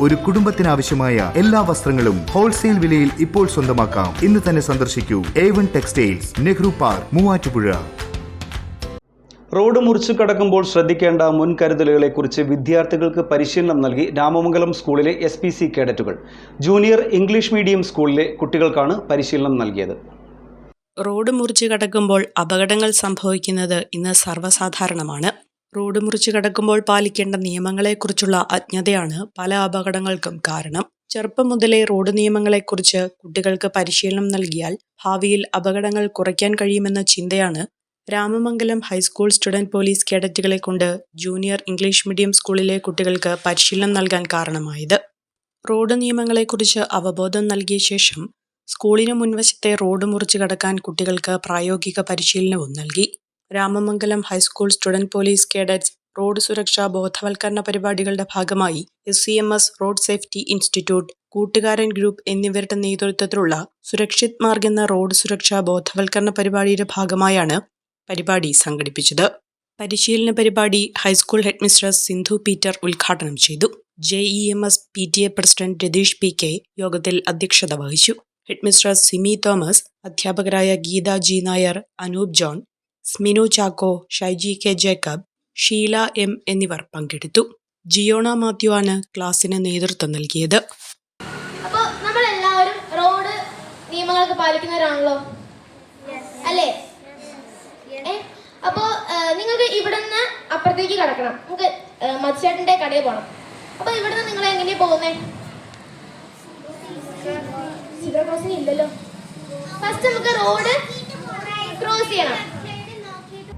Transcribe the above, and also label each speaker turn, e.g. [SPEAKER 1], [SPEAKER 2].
[SPEAKER 1] ഒരു കുടുംബത്തിനാവശ്യമായ എല്ലാ വസ്ത്രങ്ങളും ഹോൾസെയിൽ വിലയിൽ ഇപ്പോൾ സ്വന്തമാക്കാം. ഇന്ന് തന്നെ സന്ദർശിക്കൂ. A one textiles Nehru park Muvattupuzha.
[SPEAKER 2] Road മുറിച്ചു കടക്കുമ്പോൾ ശ്രദ്ധിക്കേണ്ട മുൻകരുതലുകളെക്കുറിച്ച് വിദ്യാർത്ഥികൾക്ക് പരിശീലനം നൽകി രാമമംഗലം സ്കൂളിലെ എസ് പി സി കേഡറ്റുകൾ. ജൂനിയർ ഇംഗ്ലീഷ് മീഡിയം സ്കൂളിലെ കുട്ടികൾക്കാണ് പരിശീലനം നൽകിയത്.
[SPEAKER 3] റോഡ് മുറിച്ച് കടക്കുമ്പോൾ അപകടങ്ങൾ സംഭവിക്കുന്നത് ഇന്ന് സർവസാധാരണമാണ്. റോഡ് മുറിച്ച് കടക്കുമ്പോൾ പാലിക്കേണ്ട നിയമങ്ങളെക്കുറിച്ചുള്ള അജ്ഞതയാണ് പല അപകടങ്ങൾക്കും കാരണം. ചെറുപ്പം മുതലേ റോഡ് നിയമങ്ങളെക്കുറിച്ച് കുട്ടികൾക്ക് പരിശീലനം നൽകിയാൽ ഭാവിയിൽ അപകടങ്ങൾ കുറയ്ക്കാൻ കഴിയുമെന്ന ചിന്തയാണ് Ramamangalam high school student police കേഡറ്റുകളെ കൊണ്ട് ജൂനിയർ ഇംഗ്ലീഷ് മീഡിയം സ്കൂളിലെ കുട്ടികൾക്ക് പരിശീലനം നൽകാൻ കാരണമായത്. റോഡ് നിയമങ്ങളെക്കുറിച്ച് അവബോധം നൽകിയ ശേഷം സ്കൂളിന് മുൻവശത്തെ റോഡ് മുറിച്ച് കടക്കാൻ കുട്ടികൾക്ക് പ്രായോഗിക പരിശീലനവും നൽകി. Ramamangalam high school student police cadets road സുരക്ഷാ ബോധവൽക്കരണ പരിപാടികളുടെ ഭാഗമായി S C M S road safety institute കൂട്ടുകാരൻ ഗ്രൂപ്പ് എന്നിവരുടെ നേതൃത്വത്തിലുള്ള സുരക്ഷിത് മാർഗ് എന്ന റോഡ് സുരക്ഷാ ബോധവൽക്കരണ പരിപാടിയുടെ ഭാഗമായാണ് പരിപാടി സംഘടിപ്പിച്ചത്. പരിശീലന പരിപാടി ഹൈസ്കൂൾ ഹെഡ്മിസ്ട്രസ് സിന്ധു പീറ്റർ ഉദ്ഘാടനം ചെയ്തു. J E M S P T A president Ratheesh P K യോഗത്തിൽ അധ്യക്ഷത വഹിച്ചു. ഹെഡ്മിസ്ട്രസ് സിമി തോമസ് അധ്യാപകരായ Geetha G Nair Anoop John Sminu Chacko Shaiji K Jacob Sheela M എന്നിവർ പങ്കെടുത്തു ജിയോണ മാത്യു ആണ് ക്ലാസ്സിന് നേതൃത്വം നൽകിയത്
[SPEAKER 4] അപ്പോൾ നമ്മൾ എല്ലാവരും റോഡ് നിയമങ്ങളൊക്കെ പാലിക്കുന്നവരാണല്ലോ അല്ലേ അപ്പോൾ നിങ്ങൾക്ക് ഇവിടുന്ന് അപ്പുറത്തേക്ക് കടക്കണം നമുക്ക് മത്സ്യേട്ടന്റെ കടയിൽ പോകണം അപ്പോൾ ഇവിടുന്ന് നിങ്ങൾ എങ്ങനെയാ പോകുന്നേ ഇല്ലല്ലോ ഫസ്റ്റ് നമുക്ക് റോഡ് ക്രോസ് ചെയ്യണം